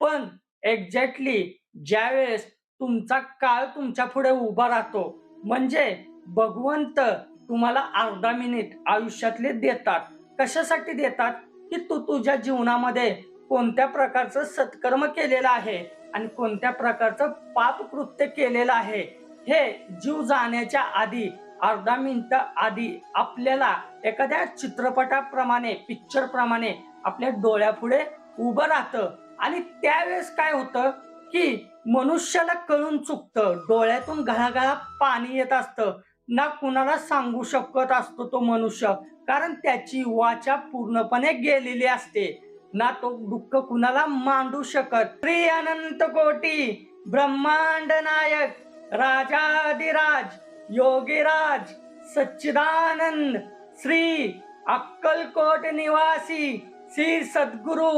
पण एक्झॅक्टली ज्यावेळेस तुमचा काळ तुमच्यापुढे उभा राहतो म्हणजे भगवंत तुम्हाला अर्धा मिनिट आयुष्यातले देतात. कशासाठी देतात? की तू तुझ्या जीवनामध्ये कोणत्या प्रकारचं सत्कर्म केलेलं आहे आणि कोणत्या प्रकारचं पाप कृत्य केलेलं आहे हे जीव जाण्याच्या आधी अर्धा मिनिट आधी आपल्याला एखाद्या चित्रपटाप्रमाणे पिक्चर प्रमाणे आपल्या डोळ्यापुढे उभं राहतं. आणि त्यावेळेस काय होतं की मनुष्याला कळून चुकतं डोळ्यातून घळाघळा पाणी येत असतं. ना कुणाला सांगू शकत असतो तो मनुष्य कारण त्याची वाचा पूर्णपणे गेलेली असते. ना तो दुःख कुणाला मांडू शकत. श्री अनंत कोटी ब्रह्मांड नायक राजाधिराज योगीराज सच्चिदानंद श्री अक्कलकोट निवासी श्री सद्गुरु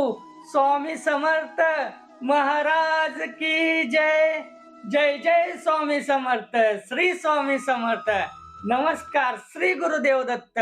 स्वामी समर्थ महाराज की जय. जय जय स्वामी समर्थ श्री स्वामी समर्थ. नमस्कार श्री गुरुदेव दत्त.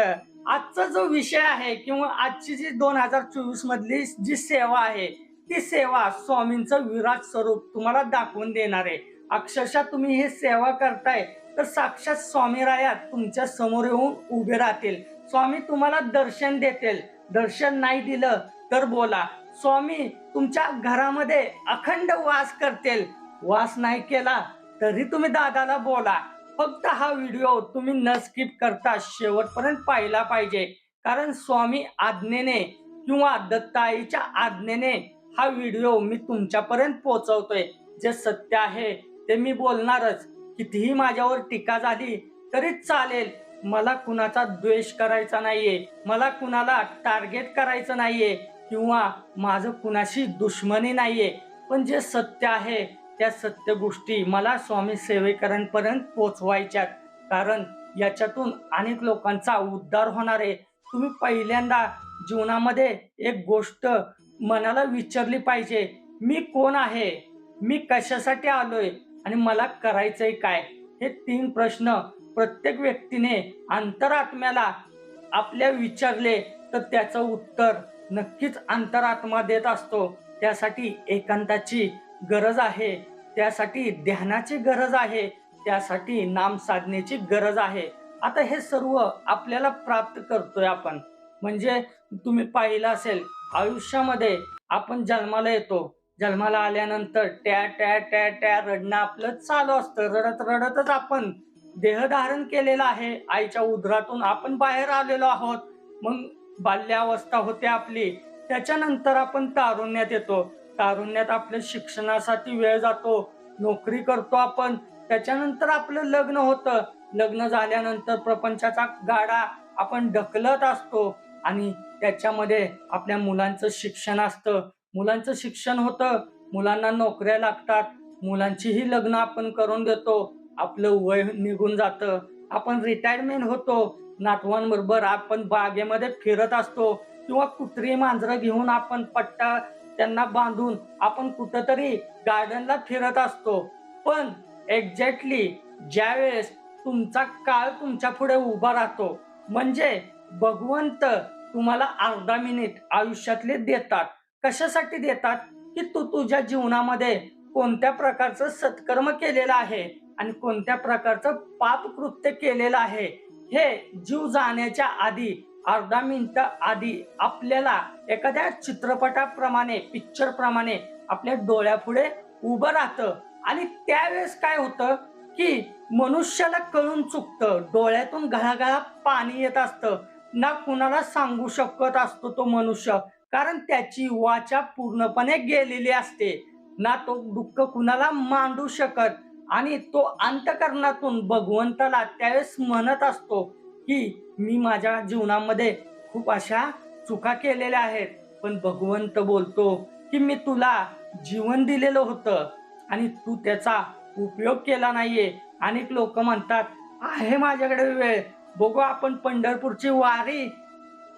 आजचा जो विषय आहे किंवा आजची जी दोन हजार चोवीस मधली जी सेवा आहे ती सेवा स्वामींचं विराट स्वरूप तुम्हाला दाखवून देणार आहे. अक्षरशः तुम्ही ही सेवा करताय तर साक्षात स्वामी राया तुमच्यासमोर येऊन उभे राहतील. स्वामी तुम्हाला दर्शन देतील. दर्शन नाही दिलं तर बोला. स्वामी तुमच्या घरामध्ये अखंड वास करतील. वास नाही केला तरी तुम्ही दादाला बोला. फक्त हा व्हिडिओ तुम्ही न स्किप करता शेवटपर्यंत पाहिला पाहिजे. कारण स्वामी आज्ञेने किंवा दत्ताईच्या आज्ञेने हा व्हिडिओ मी तुमच्यापर्यंत पोहोचवतोय. जे सत्य आहे ते मी बोलणारच. कितीही माझ्यावर टीका झाली तरी चालेल. मला कुणाचा द्वेष करायचा नाहीये. मला कुणाला टार्गेट करायचं नाहीये. किंवा माझं कुणाशी दुश्मनी नाही आहे पण जे सत्य आहे त्या सत्य गोष्टी मला स्वामी सेवेकरांपर्यंत पोचवायच्यात. कारण याच्यातून अनेक लोकांचा उद्धार होणार आहे. तुम्ही पहिल्यांदा जीवनामध्ये एक गोष्ट मनाला विचारली पाहिजे मी कोण आहे? मी कशासाठी आलोय? आणि मला करायचंय काय? हे तीन प्रश्न प्रत्येक व्यक्तीने अंतरात्म्याला आपल्या विचारले तर त्याचं उत्तर नक्कीच अंतरात्मा देत असतो. त्यासाठी एकांताची गरज आहे. त्यासाठी ध्यानाची गरज आहे. त्यासाठी नाम साधनेची गरज आहे. आता हे सर्व आपल्याला प्राप्त करतोय आपण. म्हणजे तुम्ही पाहिलं असेल आयुष्यामध्ये आपण जन्माला येतो. जन्माला आल्यानंतर टॅ टॅ टॅ टॅ रडणं आपलं चालू असतं. रडत रडतच आपण देह धारण केलेलं आहे. आईच्या उदरातून आपण बाहेर आलेलो आहोत. मग बाल्यावस्था होते आपली. त्याच्यानंतर आपण तारुण्यात येतो. तारुण्यात आपल्या शिक्षणासाठी वेळ जातो. नोकरी करतो आपण. त्याच्यानंतर आपलं लग्न होतं. लग्न झाल्यानंतर प्रपंचाचा गाडा आपण ढकलत असतो. आणि त्याच्यामध्ये आपल्या मुलांचं शिक्षण असतं. मुलांचं शिक्षण होतं. मुलांना नोकऱ्या लागतात. मुलांचीही लग्न आपण करून देतो आपलं वय निघून जातं. आपण रिटायरमेंट होतो. नातवांबरोबर आपण बागेमध्ये फिरत असतो किंवा कुत्री मांजरं घेऊन आपण पट्टा त्यांना बांधून आपण कुठंतरी गार्डनला फिरत असतो. पण एक्झॅक्टली ज्यावेळेस तुमचा काळ तुमच्यापुढे उभा राहतो म्हणजे भगवंत तुम्हाला अर्धा मिनिट आयुष्यातले देतात. कशासाठी देतात? की तू तुझ्या जीवनामध्ये कोणत्या प्रकारचं सत्कर्म केलेलं आहे आणि कोणत्या प्रकारचं पाप कृत्य केलेलं आहे? हे जीव जाण्याच्या आधी अर्धा मिनिट आधी आपल्याला एखाद्या चित्रपटाप्रमाणे पिक्चर प्रमाणे आपल्या डोळ्यापुढे उभं राहतं. आणि त्यावेळेस काय होतं की मनुष्याला कळून चुकतं. डोळ्यातून घळाघळा पाणी येत असतं. ना कुणाला सांगू शकत असतो तो मनुष्य. कारण त्याची वाचा पूर्णपणे गेलेली असते. ना तो दुःख कुणाला मांडू शकत. आणि तो अंतकरणातून भगवंताला त्यावेळेस म्हणत असतो की मी माझ्या जीवनामध्ये खूप अशा चुका केलेल्या आहेत. पण भगवंत बोलतो की मी तुला जीवन दिलेलं होतं आणि तू त्याचा उपयोग केला नाहीये. अनेक लोक म्हणतात आहे माझ्याकडे वेळ. बघू आपण पंढरपूरची वारी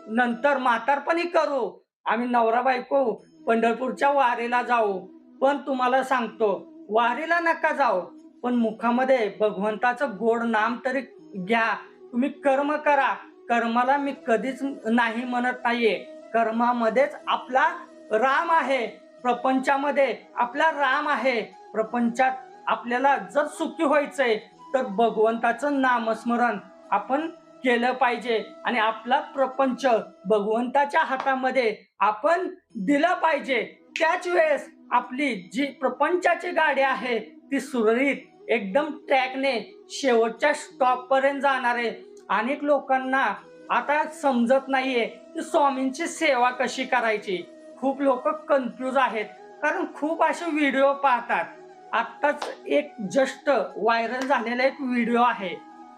नंतर म्हातारपणी करू. आम्ही नवरा बायको पंढरपूरच्या वारीला जाऊ. पण तुम्हाला सांगतो वारीला नका जाऊ. पण मुखामध्ये भगवंताचं गोड नाम तरी घ्या. तुम्ही कर्म करा. कर्माला मी कधीच नाही म्हणत नाहीये. कर्मामध्येच आपला राम आहे. प्रपंचामध्ये आपला राम आहे. प्रपंचात आपल्याला जर सुखी व्हायचंय तर भगवंताचं नामस्मरण आपण केलं पाहिजे. आणि आपला प्रपंच भगवंताच्या हातामध्ये आपण दिला पाहिजे. त्याच वेळेस आपली जी प्रपंचाची गाडी आहे ती सुरळीत एकदम ट्रॅकने शेवटच्या स्टॉप पर्यंत जाणार आहे. अनेक लोकांना आता समजत नाहीये की स्वामींची सेवा कशी करायची. खूप लोक कन्फ्यूज आहेत कारण खूप असे व्हिडिओ पाहतात. आत्ताच एक जस्ट व्हायरल झालेला एक व्हिडिओ आहे.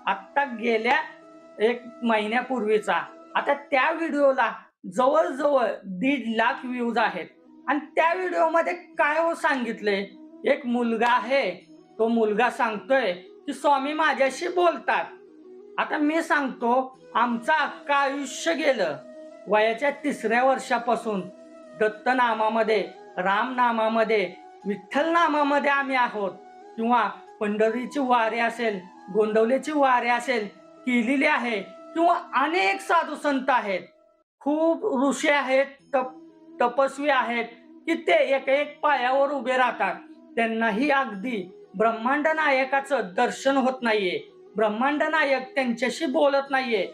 आत्ता गेल्या एक महिन्यापूर्वीचा. आता त्या व्हिडिओला जवळजवळ दीड लाख व्ह्यूज आहेत. आणि त्या व्हिडिओमध्ये काय हो सांगितले एक मुलगा आहे. तो मुलगा सांगतोय की स्वामी माझ्याशी बोलतात. आता मी सांगतो आमचं अख्खं आयुष्य गेलं. वयाच्या तिसऱ्या वर्षापासून दत्त नामामध्ये राम नामामध्ये विठ्ठल नामामध्ये आम्ही आहोत. किंवा पंढरीची वारे असेल गोंदवलेची वारे असेल केलेली आहे किंवा अनेक साधू संत आहेत. खूप ऋषी आहेत तप तपस्वी आहेत की ते एक एक पायावर उभे राहतात. त्यांनाही अगदी ब्रह्मांड नायकाचं दर्शन होत नाहीये. ब्रह्मांड नायक त्यांच्याशी बोलत नाहीये.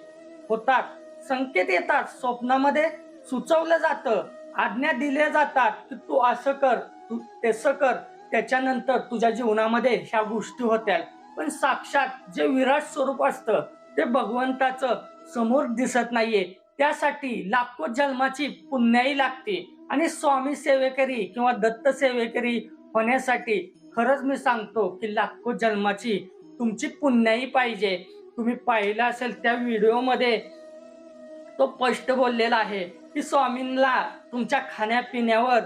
होतात संकेत येतात स्वप्नामध्ये सुचवलं जातं आज्ञा दिल्या जातात की तू असं कर तू तसं कर. त्याच्यानंतर तुझ्या जीवनामध्ये ह्या गोष्टी होत्या. पण साक्षात जे विराट स्वरूप असतं ते भगवंताचं समोर दिसत नाहीये. त्यासाठी लाखो जन्माची पुण्याई लागते. आणि स्वामी सेवेकरी किंवा दत्त सेवेकरी होण्यासाठी खरंच मी सांगतो की लाखो जन्माची तुमची पुण्याही पाहिजे. तुम्ही पाहिलं असेल त्या व्हिडिओमध्ये तो स्पष्ट बोललेला आहे की स्वामींना तुमच्या खाण्यापिण्यावर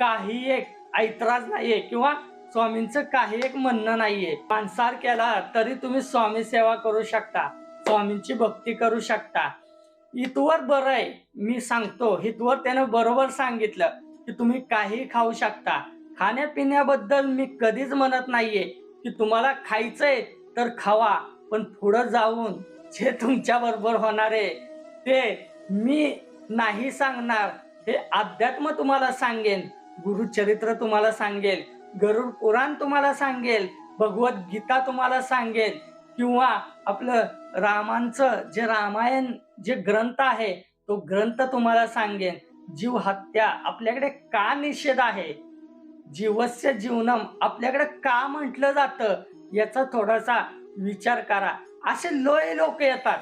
काही एक ऐतराज नाहीये किंवा स्वामींचं काही एक म्हणणं नाहीये. मांसाहार केला तरी तुम्ही स्वामी सेवा करू शकता स्वामींची भक्ती करू शकता. इथवर बरं आहे मी सांगतो हितवर त्यानं बरोबर सांगितलं की तुम्ही काही खाऊ शकता. खाण्यापिण्याबद्दल मी कधीच म्हणत नाहीये की तुम्हाला खायचंय तर खावा पण पुढं जाऊन जे तुमच्या बरोबर होणार आहे ते मी नाही सांगणार. हे अध्यात्म तुम्हाला सांगेन गुरुचरित्र तुम्हाला सांगेल गरुड पुराण तुम्हाला सांगेल भगवद्गीता तुम्हाला सांगेल किंवा आपलं रामांचं जे रामायण जे ग्रंथ आहे तो ग्रंथ तुम्हाला सांगेन जीव हत्या आपल्याकडे का निषेध आहे? जीवस्य जीवनम आपल्याकडे का म्हटलं जातं याचा थोडासा विचार करा. असे लोय लोक येतात.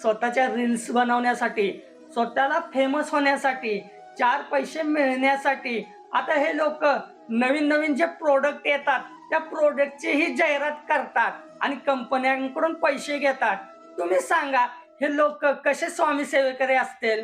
स्वतःच्या रील्स बनवण्यासाठी स्वतःला फेमस होण्यासाठी चार पैसे मिळण्यासाठी. आता हे लोक नवीन नवीन जे प्रोडक्ट येतात त्या प्रोडक्टचीही जाहिरात करतात आणि कंपन्यांकडून पैसे घेतात. तुम्ही सांगा हे लोक कसे स्वामी सेवेकरी असतील?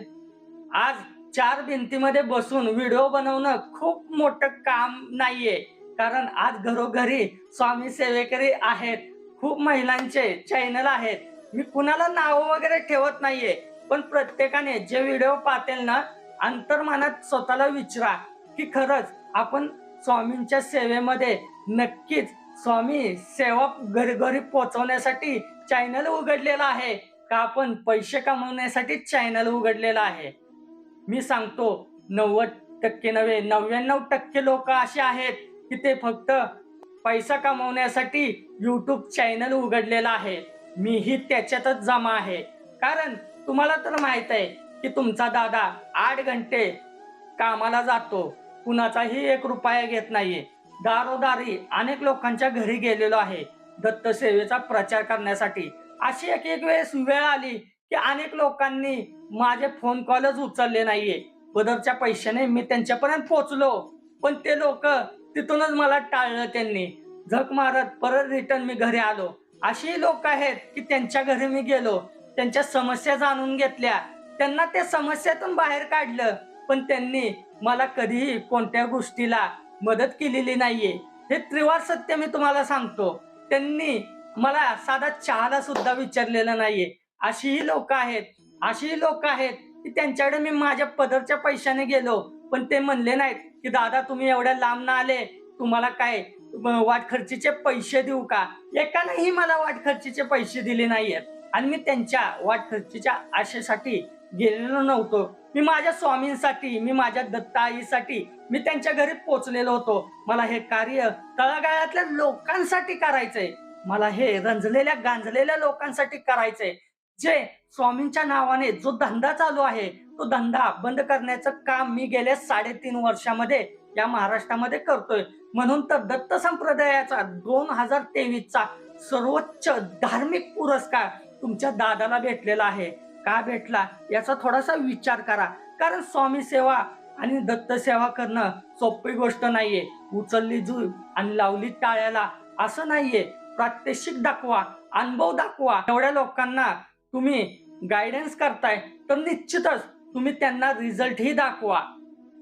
आज चार भिंतीमध्ये बसून व्हिडिओ बनवणं खूप मोठं काम नाहीये. कारण आज घरोघरी स्वामी सेवेकरी आहेत खूप महिलांचे चॅनल आहेत. मी कुणाला नाव वगैरे ठेवत नाहीये पण प्रत्येकाने जे व्हिडिओ पाहतील ना अंतर्मानात स्वतःला विचारा की खरंच आपण स्वामींच्या सेवेमध्ये नक्कीच स्वामी सेवा घरी पोहोचवण्यासाठी चॅनल उघडलेला आहे का? आपण पैसे कमवण्यासाठी चॅनल उघडलेला आहे. मी सांगतो नव्वद टक्के नव्हे नव्याण्णव टक्के लोक असे आहेत की ते फक्त पैसा कमवण्यासाठी यूट्यूब चॅनल उघडलेला आहे. मीही त्याच्यातच जमा आहे. कारण तुम्हाला तर माहीत आहे की तुमचा दादा आठ घंटे कामाला जातो. कुणाचाही एक रुपया घेत नाहीये. दारोदारी अनेक लोकांच्या घरी गेलेलो आहे. दत्तसेवेचा प्रचार करण्यासाठी. अशी एक एक वेळेस वेळ आली की अनेक लोकांनी माझे फोन कॉलच उचलले नाहीये. पदरच्या पैशाने मी त्यांच्यापर्यंत पोहोचलो. पण ते लोक तिथूनच मला टाळलं त्यांनी. झक मारत परत रिटर्न मी घरी आलो. अशी लोक आहेत की त्यांच्या घरी मी गेलो. त्यांच्या समस्या जाणून घेतल्या. त्यांना त्या समस्यातून बाहेर काढलं. पण त्यांनी मला कधीही कोणत्या गोष्टीला मदत केलेली नाहीये. हे त्रिवार सत्य मी तुम्हाला सांगतो. त्यांनी मला साधा चहाला सुद्धा विचारलेलं नाहीये. अशीही लोक आहेत अशीही लोक आहेत की त्यांच्याकडे मी माझ्या पदरच्या पैशाने गेलो पण ते म्हणले नाहीत की दादा तुम्ही एवढ्या लांब ना आले तुम्हाला काय वाटखर्चीचे पैसे देऊ का? एकानेही मला वाटखर्चीचे पैसे दिले नाहीयेत. आणि मी त्यांच्या वाटखर्चीच्या आशेसाठी गेलेलो नव्हतो. मी माझ्या स्वामींसाठी मी माझ्या दत्ताईसाठी मी त्यांच्या घरी पोचलेलो होतो. मला हे कार्य तळागाळातल्या लोकांसाठी करायचंय. मला हे रंजलेल्या गांजलेल्या लोकांसाठी करायचंय. जे स्वामींच्या नावाने जो धंदा चालू आहे तो धंदा बंद करण्याचं काम मी गेल्या साडेतीन वर्षामध्ये या महाराष्ट्रामध्ये करतोय. म्हणून तर दत्त संप्रदायाचा दोन हजार तेवीसचा सर्वोच्च धार्मिक पुरस्कार तुमच्या दादाला भेटलेला आहे. का भेटला? याचा थोडासा विचार करा. कारण स्वामी सेवा आणि दत्त सेवा करणं सोपी गोष्ट नाहीये. उचलली जुळ आणि लावली टाळ्याला असं नाहीये. प्रात्यक्षिक दाखवा अनुभव दाखवा. एवढ्या लोकांना तुम्ही गायडन्स करताय तर निश्चितच तुम्ही त्यांना रिझल्टही दाखवा.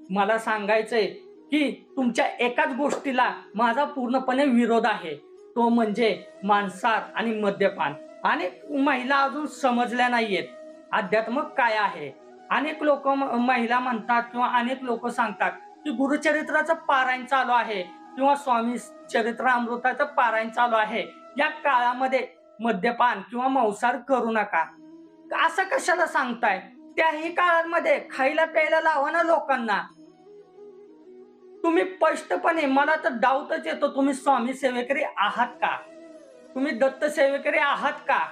मला सांगायचंय की तुमच्या एकाच गोष्टीला माझा पूर्णपणे विरोध आहे. तो म्हणजे मांसाहार आणि मद्यपान. अनेक महिला अजून समजल्या नाहीयेत. अध्यात्म काय आहे? अनेक लोक महिला म्हणतात किंवा अनेक लोक सांगतात की गुरुचरित्राचं पारायण चालू आहे किंवा स्वामी चरित्र अमृताचं पारायण चालू आहे. या काळामध्ये मद्यपान किंवा मांसाहार करू नका. असं कशाला सांगताय? त्याही काळामध्ये खायला प्यायला लावा ना लोकांना. तुम्ही स्पष्टपणे मला तर डाऊटच येतो तुम्ही स्वामी सेवेकरी आहात का? तुम्ही दत्त सेवेकरी आहात का?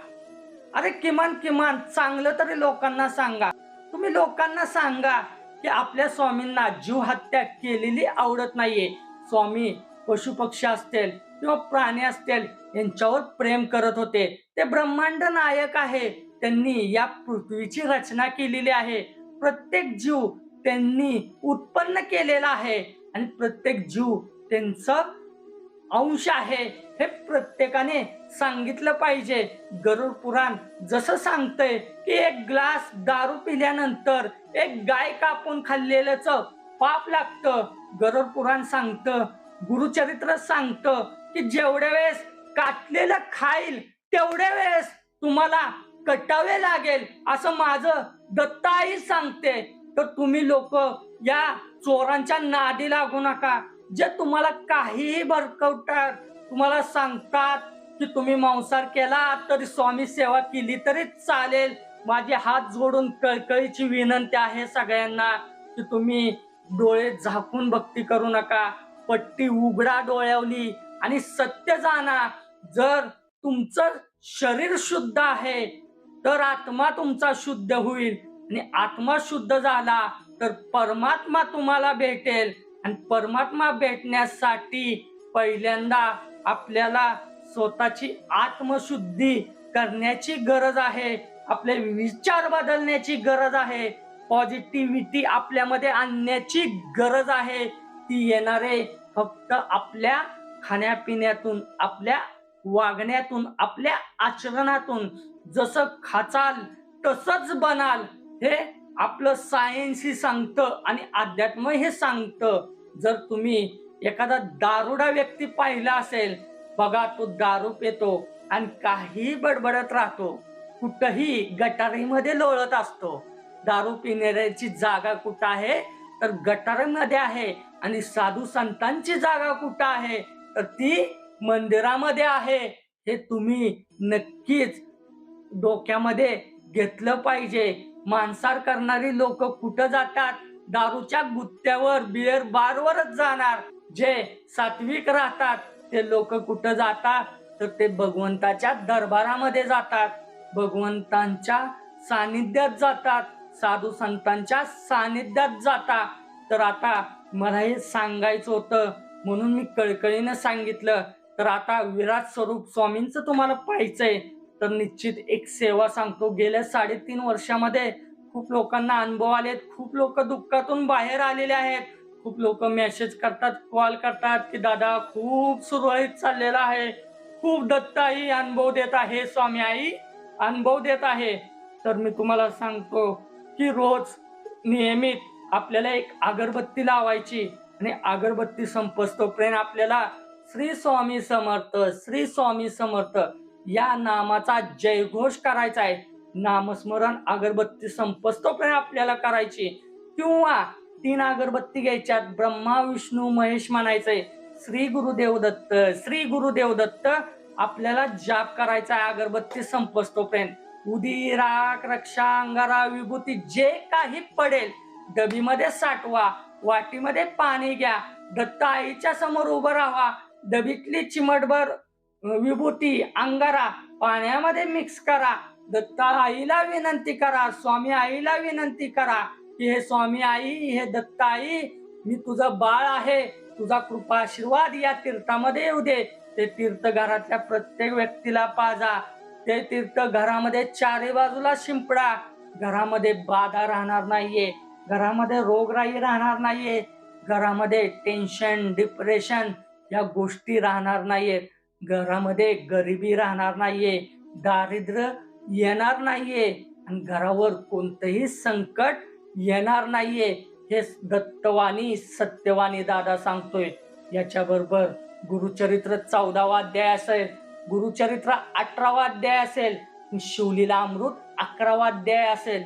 अरे किमान किमान चांगलं तरी लोकांना सांगा. तुम्ही लोकांना सांगा की आपल्या स्वामींना जीव हत्या केलेली आवडत नाहीये. स्वामी पशुपक्षी असतील किंवा प्राणी असतील यांच्यावर प्रेम करत होते. ते ब्रह्मांड नायक आहे. त्यांनी या पृथ्वीची रचना केलेली आहे. प्रत्येक जीव त्यांनी उत्पन्न केलेला आहे आणि प्रत्येक जीव त्यांचं अंश आहे हे प्रत्येकाने सांगितलं पाहिजे. गरुड पुराण जसं सांगतंय की एक ग्लास दारू पिल्यानंतर एक गाय कापून खाल्लेल्याचं पाप लागतं. गरुड पुराण सांगतं गुरुचरित्र सांगतं की जेवढ्या वेळेस काटलेलं खाईल तेवढ्या वेळेस तुम्हाला कटावे लागेल असं माझं दत्ताई सांगते. तर तुम्ही लोक या चोरांच्या नादी लागू नका. जे तुम्हाला काहीही भरकवतात तुम्हाला सांगतात की तुम्ही मांसार केला तरी स्वामी सेवा केली तरी चालेल. माझे हात जोडून कळकळीची विनंती आहे सगळ्यांना की तुम्ही डोळे झाकून भक्ती करू नका. पट्टी उघडा डोळ्यावली आणि सत्य जाणा. जर तुमचं शरीर शुद्ध आहे तर आत्मा तुमचा शुद्ध होईल. आणि आत्मा शुद्ध झाला तर परमात्मा तुम्हाला भेटेल. आणि परमात्मा भेटण्यासाठी पहिल्यांदा आपल्याला स्वतःची आत्मशुद्धी करण्याची गरज आहे. आपले विचार बदलण्याची गरज आहे. पॉझिटिव्हिटी आपल्यामध्ये आणण्याची गरज आहे. ती येणारे फक्त आपल्या खाण्यापिण्यातून आपल्या वागण्यातून आपल्या आचरणातून. जसं खाचाल तसंच बनाल. हे आपलं सायन्स ही सांगतं आणि अध्यात्म हे सांगतं. जर तुम्ही एखादा दारुडा व्यक्ती पाहिला असेल बघा तो दारू पेतो आणि काही बडबडत राहतो. कुठंही गटारीमध्ये लोळत असतो. दारू पिणाऱ्याची जागा कुठं आहे? तर गटारामध्ये आहे आणि साधू संतांची जागा कुठं आहे? तर ती मंदिरामध्ये आहे. हे तुम्ही नक्कीच डोक्यामध्ये घेतलं पाहिजे. मांसार करणारी लोक कुठं जातात? दारूच्या गुत्त्यावर बिअर बारवरच जाणार. जे सात्विक राहतात ते लोक कुठं जातात? तर ते भगवंताच्या दरबारामध्ये जातात. भगवंतांच्या सानिध्यात जातात. साधू संतांच्या सानिध्यात जाता. तर आता मला हे सांगायचं होतं. म्हणून मी कळकळीनं सांगितलं. तर आता विराट स्वरूप स्वामींचं तुम्हाला पाहायचंय. तर निश्चित एक सेवा सांगतो. गेल्या साडेतीन वर्षामध्ये खूप लोकांना अनुभव आलेत खूप लोक दुःखातून बाहेर आलेले आहेत. खूप लोक मेसेज करतात कॉल करतात की दादा खूप सुरळीत चाललेला आहे. खूप दत्ताई अनुभव देत आहे स्वामी आई अनुभव देत आहे. तर मी तुम्हाला सांगतो की रोज नियमित आपल्याला एक अगरबत्ती लावायची आणि अगरबत्ती संपस्तोपर्यंत आपल्याला श्री स्वामी समर्थ श्री स्वामी समर्थ या नामाचा जयघोष करायचा आहे. नामस्मरण अगरबत्ती संपस्तोपर्यंत आपल्याला करायची. किंवा तीन अगरबत्ती घ्यायच्यात ब्रह्मा विष्णू महेश म्हणायचंय. श्री गुरुदेव दत्त श्री गुरुदेव दत्त आपल्याला जाप करायचा आहे अगरबत्ती संपस्तोपर्यंत उदी राख रक्षा अंगारा विभूती जे काही पडेल डबीमध्ये साठवा वाटीमध्ये पाणी घ्या दत्त आईच्या समोर उभं राहा डबीतली चिमटभर विभूती अंगारा पाण्यामध्ये मिक्स करा. दत्त आईला विनंती करा स्वामी आईला विनंती करा की हे स्वामी आई हे दत्त आई मी तुझं बाळ आहे तुझा कृपा आशीर्वाद या तीर्थामध्ये येऊ दे. ते तीर्थ घरातल्या प्रत्येक व्यक्तीला पाजा. ते तीर्थ घरामध्ये चारी बाजूला शिंपडा. घरामध्ये बाधा राहणार नाहीये. घरामध्ये रोगराई राहणार नाहीये. घरामध्ये टेन्शन डिप्रेशन या गोष्टी राहणार नाहीयेत घरामध्ये गरिबी राहणार नाहीये. दारिद्र्य येणार नाहीये. आणि घरावर कोणतंही संकट येणार नाहीये. हे दत्तवाणी सत्यवाणी दादा सांगतोय. याच्याबरोबर गुरुचरित्र चौदावा अध्याय असेल. गुरुचरित्र अठरावा अध्याय असेल शिवलीला अमृत अकरावा अध्याय असेल.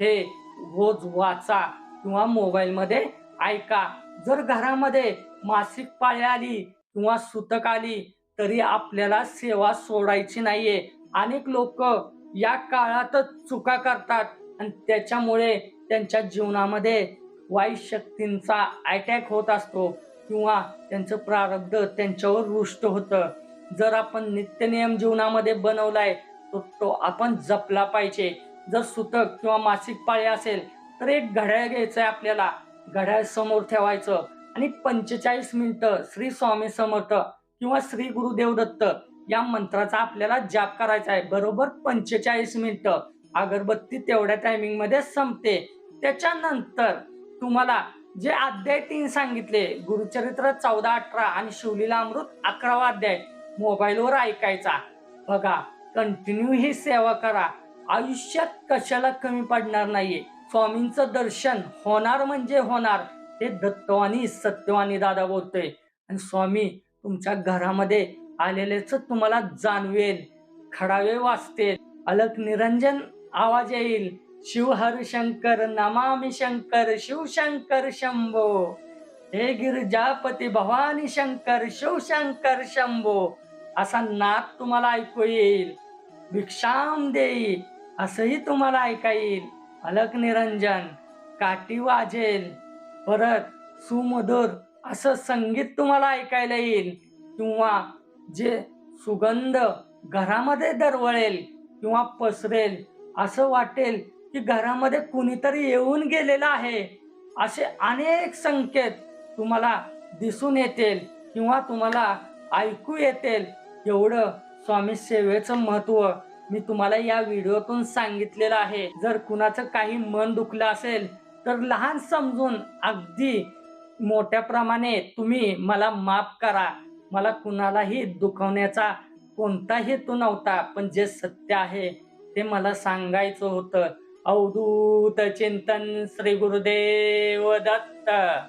हे रोज वाचा किंवा मोबाईलमध्ये ऐका. जर घरामध्ये मासिक पाळी आली किंवा सुतक आली तरी आपल्याला सेवा सोडायची नाहीये. अनेक लोक या काळातच चुका करतात आणि त्याच्यामुळे त्यांच्या जीवनामध्ये वाईट शक्तींचा अटॅक होत असतो किंवा त्यांचं प्रारब्ध त्यांच्यावर रुष्ट होतं. जर आपण नित्यनियम जीवनामध्ये बनवलाय तो तो आपण जपला पाहिजे. जर सुतक किंवा मासिक पाळी असेल तर एक घड्याळ घ्यायचं आहे आपल्याला. घड्याळ समोर ठेवायचं. आणि पंचेचाळीस मिनिटं श्री स्वामी समर्थ किंवा श्री गुरुदेव दत्त या मंत्राचा आपल्याला जाप करायचा आहे. बरोबर पंचेचाळीस मिनिटं. अगरबत्ती तेवढ्या टायमिंगमध्ये संपते. त्याच्यानंतर तुम्हाला जे अध्याय तीन सांगितले गुरुचरित्र चौदा अठरा आणि शिवलीला अमृत अकरावा अध्याय मोबाईलवर ऐकायचा. बघा कंटिन्यू ही सेवा करा. आयुष्यात कशाला कमी पडणार नाहीये. स्वामींचं दर्शन होणार म्हणजे होणार. हे दत्तवाणी सत्यवाणी दादा बोलतोय. आणि स्वामी तुमच्या घरामध्ये आलेलेच तुम्हाला जाणवेल. खडावे वाचतील. अलक निरंजन आवाज येईल. शिव हरिशंकर नमामि शंकर शिव शंकर शंभो. हे गिरिजापती भवानी शंकर शिव शंकर शंभो. असा नाद तुम्हाला ऐकू येईल. भिक्षाम देई असंही तुम्हाला ऐका येईल. अलक निरंजन काठी वाजेल. परत सुमधुर असं संगीत तुम्हाला ऐकायला येईल. किंवा जे सुगंध घरामध्ये दरवळेल किंवा पसरेल असं वाटेल की घरामध्ये कुणीतरी येऊन गेलेलं आहे. असे अनेक संकेत तुम्हाला दिसून येतील किंवा तुम्हाला ऐकू येतील. एवढं स्वामी सेवेचं महत्त्व मी तुम्हाला या व्हिडिओतून सांगितलेलं आहे. जर कुणाचं काही मन दुखलं असेल तर लहान समजून अगदी मोठ्या प्रमाणे तुम्ही मला माफ करा. मला कुणालाही दुखवण्याचा कोणता हेतू नव्हता पण जे सत्य आहे ते मला सांगायचं होतं. अवधूत चिंतन श्री गुरुदेव दत्त.